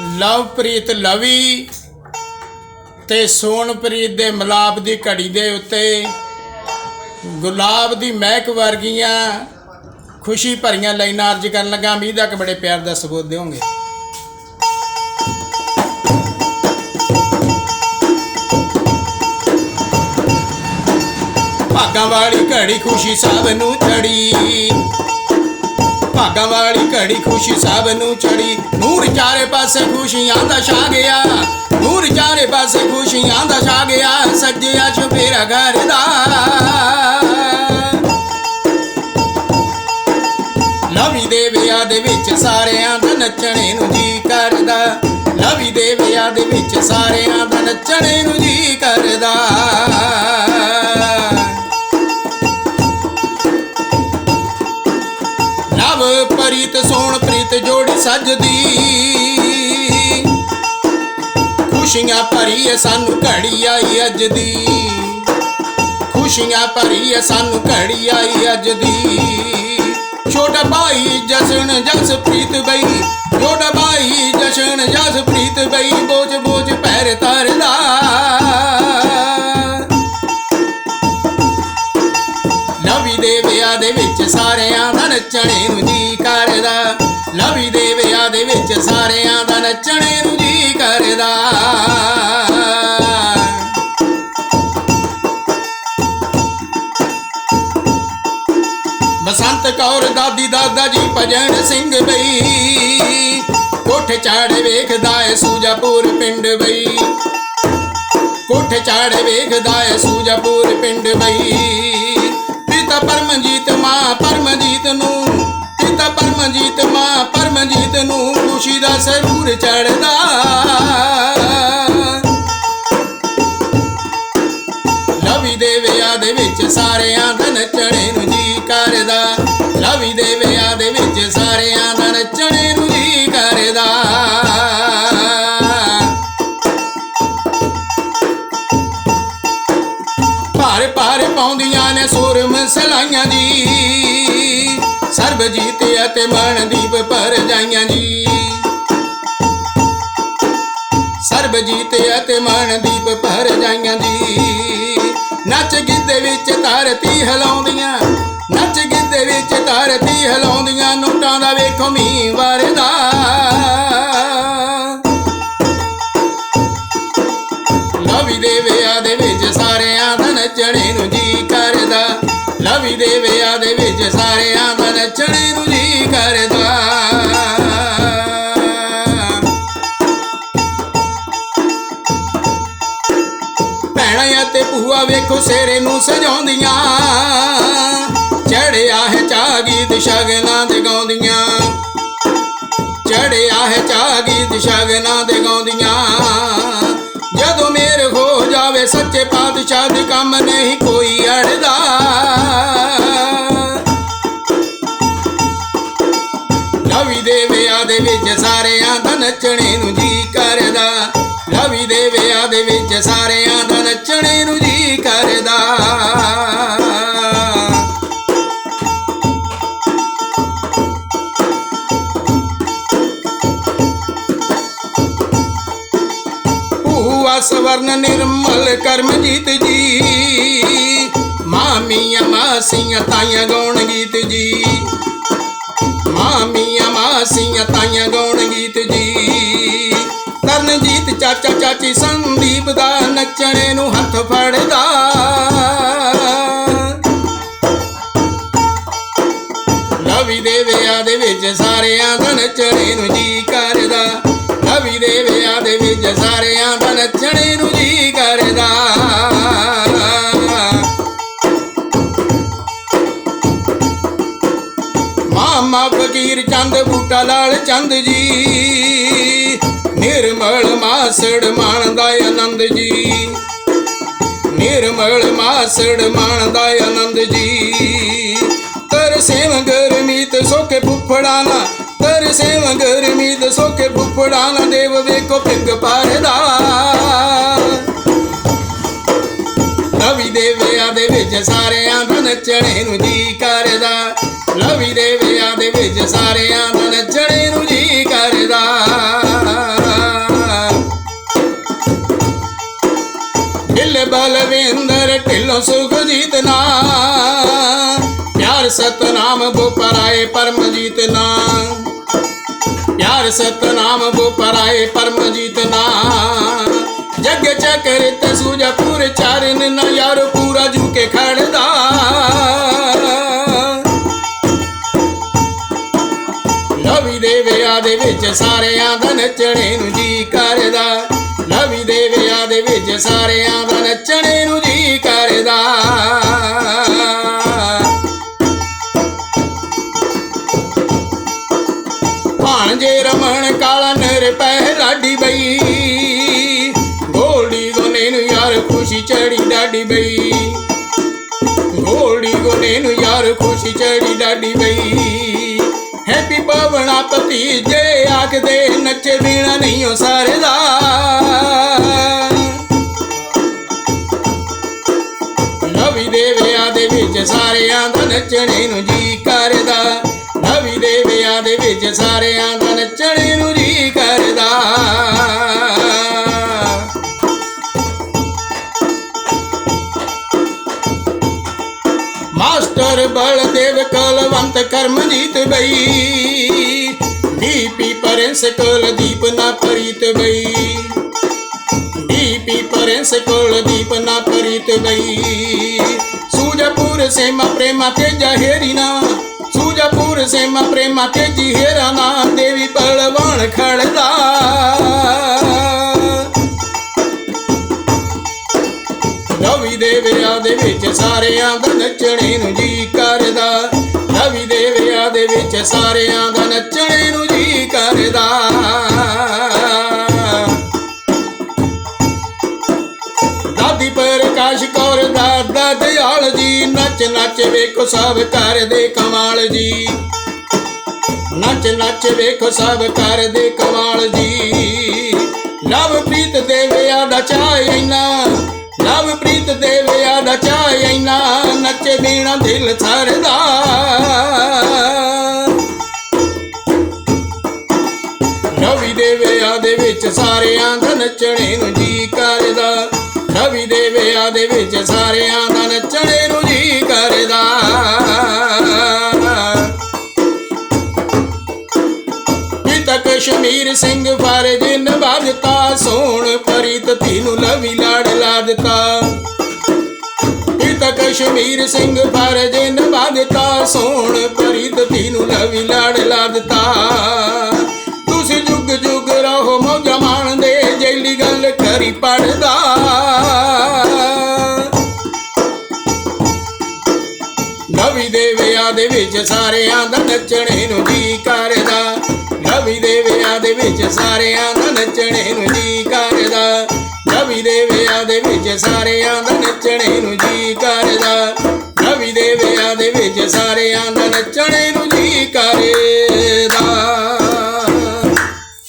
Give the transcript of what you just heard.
ਲਵਪ੍ਰੀਤ ਲਵੀ ਤੇ ਸੋਨਪ੍ਰੀਤ ਦੇ ਮਲਾਪ ਦੀ ਘੜੀ ਦੇ ਉੱਤੇ ਗੁਲਾਬ ਦੀ ਮਹਿਕ ਵਰਗੀਆਂ ਖੁਸ਼ੀ ਭਰੀਆਂ ਲਾਈਨਾਂ ਅਰਜ ਕਰਨ ਲੱਗਾ। ਮੀਂਹ ਦਾ ਕਿ ਬੜੇ ਪਿਆਰ ਦਾ ਸਬੂਤ ਦਿਓਗੇ। ਭਾਗਾਂ ਵਾਲੀ ਘੜੀ ਖੁਸ਼ੀ ਸਭ ਨੂੰ ਚੜੀ। ਭਾਗਾਂ ਵਾਲੀ ਘੜੀ ਖੁਸ਼ੀ ਸਭ ਨੂੰ ਚੜੀ। ਨੂਰ ਚਾਰੇ ਪਾਸੇ ਖੁਸ਼ੀਆਂ ਦਾ ਛਾ ਗਿਆ। ਨੂਰ ਚਾਰੇ ਪਾਸੇ ਖੁਸ਼ੀਆਂ ਦਾ ਛਾ ਗਿਆ। ਸੱਜਿਆ ਛੁਪੇਰਾ ਘਰ ਦਾ। ਲਵੀ ਦੇ ਵਿਆਹ ਦੇ ਵਿੱਚ ਸਾਰਿਆਂ ਦਾ ਨੱਚਣੇ ਨੂੰ ਜੀ ਕਰਦਾ। ਨਵੀਂ ਦੇ ਵਿਆਹ ਦੇ ਵਿੱਚ ਸਾਰਿਆਂ ਦਾ ਨੱਚਣੇ ਨੂੰ ਜੀ ਕਰਦਾ। ਸਜਦੀ। ਖੁਸ਼ੀਆਂ ਭਰੀ ਏ ਸਾਨੂੰ ਘੜੀ ਆਈ ਅੱਜ ਦੀ ਖੁਸ਼ੀਆਂ ਭਰੀ ਏ ਸਾਨੂੰ ਘੜੀ ਆਈ ਅੱਜ ਦੀ ਛੋਟਾ ਭਾਈ ਜਸ਼ਨ ਜਸਪ੍ਰੀਤ ਬਈ। ਛੋਟਾ ਭਾਈ ਜਸ਼ਨ ਜਸਪ੍ਰੀਤ ਬਈ। ਬੋਝ ਬੋਝ ਪੈਰ ਤਰਦਾ ਲਵੀ ਦੇ ਵਿਆਹ ਦੇ ਵਿੱਚ ਸਾਰਿਆਂ ਦਾ ਨੱਚਣੇ ਨੂੰ ਸਾਰਿਆਂ ਦਾ ਨੱਚਣੇ ਨੂੰ ਜੀ ਕਰਦਾ। ਬਸੰਤ ਕੌਰ ਦਾਦੀ ਦਾਦਾ ਜੀ ਭਜਨ ਸਿੰਘ ਬਈ, ਕੋਠੇ ਚਾੜੇ ਵੇਖਦਾ ਏ ਸੂਜਾਪੁਰ ਪਿੰਡ ਬਈ। ਕੋਠੇ ਚਾੜੇ ਵੇਖਦਾ ਏ ਸੂਜਾਪੁਰ ਪਿੰਡ ਬਈ। ਪਿਤਾ ਪਰਮਜੀਤ ਪਰਮਜੀਤ ਖੁਸ਼ੀ ਦਾ ਸਰੂਰ ਚੜਦਾ ਲਵੀ ਦੇ ਵਿਆਹ ਦੇ ਵਿੱਚ ਸਾਰਿਆਂ ਦਾ ਨੱਚਣੇ ਨੂੰ ਜੀ ਕਰਦਾ। ਲਵੀ ਦੇ ਵਿਆਹ ਦੇ ਵਿੱਚ ਸਾਰਿਆਂ ਦਾ ਨੱਚਣੇ ਨੂੰ ਜੀ ਕਰਦਾ। ਭਾਰ ਭਾਰ ਪਾਉਂਦੀਆਂ ਨੇ ਸੁਰ ਮਸਲਾਈਆਂ ਦੀ ਸਰਬਜੀਤ ਅਤੇ ਮਨਦੀਪ ਪਰ ਜਾਈਆਂ ਜੀ ਸਰਬਜੀਤ ਅਤੇ ਮਨਦੀਪ ਪਰ ਜਾਈਆਂ ਜੀ। ਨੱਚ ਗਿੱਧੇ ਵਿੱਚ ਧਰਤੀ ਹਿਲਾਉਂਦੀਆਂ, ਨੱਚ ਗਿੱਧੇ ਵਿੱਚ ਧਰਤੀ ਹਿਲਾਉਂਦੀਆਂ, ਨੋਟਾਂ ਦਾ ਵੇਖੋ ਮੀਂਹ ਵਰਦਾ ਭੂਆ ਨੂੰ ਸਜਾਉਂਦੀਆਂ। ਚੜਿਆ ਹੈ ਚਾ ਗੀਤ ਸ਼ਗਨਾਂ ਦੇ ਗਾਉਂਦੀਆਂ। ਚੜਿਆ ਹੈ ਚਾ ਗੀਤ ਸ਼ਗਨਾਂ ਦੇ ਗਾਉਂਦੀਆਂ। ਜਦੋਂ ਮੇਰ ਹੋ ਜਾਵੇ ਸੱਚੇ ਪਾਤਸ਼ਾਹ ਦੇ ਕੰਮ ਨਹੀਂ ਕੋਈ ਅੜਦਾ। ਰਵੀ ਦੇ ਵਿਆਹ ਦੇ ਵਿੱਚ ਸਾਰਿਆਂ ਦਾ ਨੱਚਣੇ ਨੂੰ ਜੀ ਕਰਦਾ। ਰਵੀ ਦੇ ਵਿਆਹ ਦੇ ਵਿੱਚ ਸਾਰਿਆਂ ਦਾ ਨੱਚਣੇ ਨੂੰ ਜੀ ਕਰਦਾ। ਭੂਆ ਸਵਰਨ ਨਿਰਮਲ ਕਰਮ ਜੀਤ ਜੀ, ਮਾਮੀਆਂ ਮਾਸੀਆਂ ਤਾਈਆਂ ਗਾਉਣ ਗੀਤ ਜੀ। ਮਾਮੀਆਂ ਮਾਸੀਆਂ ਤਾਈਆਂ ਗਾਉਣ ਗੀਤ ਚਾਚਾ ਚਾਚੀ ਸੰਦੀਪ ਦਾ ਨੱਚਣੇ ਨੂੰ ਹੱਥ ਫੜਦਾ। ਲਵੀ ਦੇ ਵਿਆਹ ਦੇ ਵਿੱਚ ਸਾਰਿਆਂ ਦਾ ਨੱਚਣੇ ਨੂੰ ਜੀ ਕਰਦਾ। ਲਵੀ ਦੇ ਵਿਆਹ ਦੇ ਵਿੱਚ ਸਾਰਿਆਂ ਦਾ ਨੱਚਣੇ ਨੂੰ ਜੀ ਕਰਦਾ। ਮਾਮਾ ਫਕੀਰ ਚੰਦ ਬੂਟਾ ਲਾਲ ਚੰਦ ਜੀ ਮਾਸੜ ਮਾਣਦਾ ਆਨੰਦ ਜੀ। ਨਿਰਮਲ ਮਾਸੜ ਮਾਣਦਾ ਆਨੰਦ ਜੀ। ਤਰ ਸੇਵ ਗਰਮੀਤ ਸੋਕੇ ਫੁੱਫੜਾਨਾ ਤਰ ਸੇਵ ਗਰਮੀਤ ਸੋਕੇ ਫੁੱਫੜਾਨਾ ਦੇਵ ਵੇਖੋ ਪਿੰਗ ਪਾਰਦਾ। ਲਵੀ ਦੇਵਿਆਂ ਦੇ ਵਿੱਚ ਸਾਰਿਆਂ ਦਾ ਨੱਚਣੇ ਨੂੰ ਜੀ ਕਰਦਾ। ਲਵੀ ਦੇਵਿਆਂ ਦੇ ਵਿੱਚ ਸਾਰਿਆਂ ਦਾ ਬਲਵਿੰਦਰ ਢਿੱਲੋਂ ਸੁਖਜੀਤ ਨਾ ਪਿਆਰ ਸਤਨਾਮ ਬੋ ਪਰਾਏ ਪਰਮ ਜੀਤਨਾ ਪਿਆਰ ਸਤਨਾਮ ਬੋ ਪਰਾਏ ਪਰਮ ਜੀਤਨਾ ਜਗ ਚੱਕਰ ਤੇ ਸੂਜਾ ਪੂਰੇ ਚਾਰਨ ਨਾ ਯਾਰ ਪੂਰਾ ਜੂ ਖੜਦਾ। ਲਵੀ ਦੇ ਵਿਆਹ ਦੇ ਵਿੱਚ ਸਾਰਿਆਂ ਦਾ ਨੱਚਣੇ ਨੂੰ ਜੀ ਕਰਦਾ। ਦੇ ਵਿੱਚ ਸਾਰਿਆਂ ਦਾ ਨੱਚਣੇ ਨੂੰ ਜੀ ਕਰਦਾ। ਭਾਣਜੇ ਰਮਣ ਕਾਲਾ ਨਰ ਪੈ ਲਾਡੀ ਬਈ। ਗੋਲਡੀ ਗੋਨੇ ਨੂੰ ਯਾਰ ਖੁਸ਼ੀ ਚੜੀ ਡਾਡੀ ਬਈ। ਗੋਲਡੀ ਗੋਨੇ ਨੂੰ ਯਾਰ ਖੁਸ਼ੀ ਚੜੀ ਡਾਡੀ ਬਈ। ਹੈਪੀ ਭਾਵਨਾ ਪਤੀ ਜੇ ਆਖਦੇ ਨੱਚੇ ਬਿਨਾ ਨਹੀਂ ਹੋ ਸਰਦਾ। ਨਵੀ ਦੇ ਵਿਆਹ ਦੇ ਵਿੱਚ ਸਾਰਿਆਂ ਦਾ ਨੱਚਣੇ ਨੂੰ ਜੀ ਕਰਦਾ। ਨਵੀ ਦੇ ਵਿਆਹ ਦੇ ਵਿੱਚ ਸਾਰਿਆਂ ਦਾ ਨੱਚਣੇ ਨੂੰ ਜੀ ਕਰਦਾ। ਮਾਸਟਰ ਬਲਦੇਵ ਕਲਵੰਤ ਕਰਮਜੀਤ ਬਈ ਦੀਪੀ ਪਰੰਸ ਕੁਲਦੀਪ ਨਾ ਪ੍ਰੀਤ ਬਈ। ਦੀਪੀ ਪਰੰਸ ਕੁਲਦੀਪ ਨਾ ਪ੍ਰੀਤ ਬਈ ਸੂਜਪੁਰ ਸੇਮਾ ਪ੍ਰੇਮਾ ਤੇ ਜਹੇਰੀ ਨਾ। ਸੂਜਪੁਰ ਸੇਮਾ ਪ੍ਰੇਮਾ ਤੇ ਜਹੇਰਾ ਨਾ। ਦੇਵੀ ਬਲਵਾਨ ਖੜਦਾ। ਰਵੀ ਦੇ ਵਿਆਹ ਦੇ ਵਿੱਚ ਸਾਰਿਆਂ ਦਾ ਨੱਚਣੇ ਨੂੰ ਜੀ ਕਰਦਾ। ਰਵੀ ਦੇ ਵਿਆਹ ਦੇ ਵਿੱਚ ਸਾਰਿਆਂ ਦਾ ਨੱਚਣੇ ਨੂੰ ਜੀ ਕਰਦਾ। ਨੱਚ ਨੱਚ ਵੇਖੋ ਸਭ ਕਰਦੇ ਕਮਾਲ ਜੀ। ਨੱਚ ਨੱਚ ਵੇਖੋ ਸਭ ਕਰਦੇ ਕਮਾਲ ਜੀ। ਲਵਪ੍ਰੀਤ ਦੇ ਵਿਆਹ ਦਾ ਚਾਅ ਇੰਨਾ, ਲਵਪ੍ਰੀਤ ਦੇ ਵਿਆਹ ਦਾ ਨੱਚੇ ਬਿਨਾ ਦਿਲ ਸਰਦਾ। ਰਵੀ ਦੇ ਵਿਆਹ ਦੇ ਵਿੱਚ ਸਾਰਿਆਂ ਦਾ ਨੱਚਣੇ ਨੂੰ ਜੀ ਕਰਦਾ। ਰਵੀ ਦੇ ਵਿਆਹ ਦੇ ਵਿੱਚ ਸਾਰਿਆਂ ਦਾ ਨੱਚਣੇ ਕਸ਼ਮੀਰ ਸਿੰਘ ਫਰਜ਼ ਨਿਭਾ ਦਿੱਤਾ ਸੋਣ ਪ੍ਰੀਤ ਤੀਨੂੰ ਲਵੀ ਲਾੜ ਲਾ ਪਿਤਾ ਕਸ਼ਮੀਰ ਸਿੰਘ ਫਰਜ਼ ਨਿਭਾ ਦਿੱਤਾ ਸੋਣ ਪ੍ਰੀਤ ਧੀ ਲਵੀ ਲਾੜ ਲਾ ਤੁਸੀਂ ਜੁਗ ਜੁਗ ਰਹੋ ਮੌਜਾਂ ਮਾਣਦੇ, ਜੈਲੀ ਗੱਲ ਕਰੀ ਪੜਦਾ। ਨਵੀ ਦੇਵਿਆ ਦੇ ਵਿੱਚ ਸਾਰਿਆਂ ਦਾ ਨੱਚਣੇ ਨੂੰ ਜੀ ਕਰਦਾ। ਨਵੀ ਦੇ ਵਿਆਹ ਦੇ ਵਿੱਚ ਸਾਰਿਆਂ ਦਾ ਨੱਚਣੇ ਨੂੰ ਜੀ ਕਰਦਾ ਨਵੀ ਦੇ ਵਿਆਹ ਦੇ ਵਿੱਚ ਸਾਰਿਆਂ ਦਾ ਨੱਚਣੇ ਨੂੰ ਜੀ ਕਰਦਾ ਨਵੀ ਦੇ ਵਿਆਹ ਦੇ ਵਿੱਚ ਸਾਰਿਆਂ ਦਾ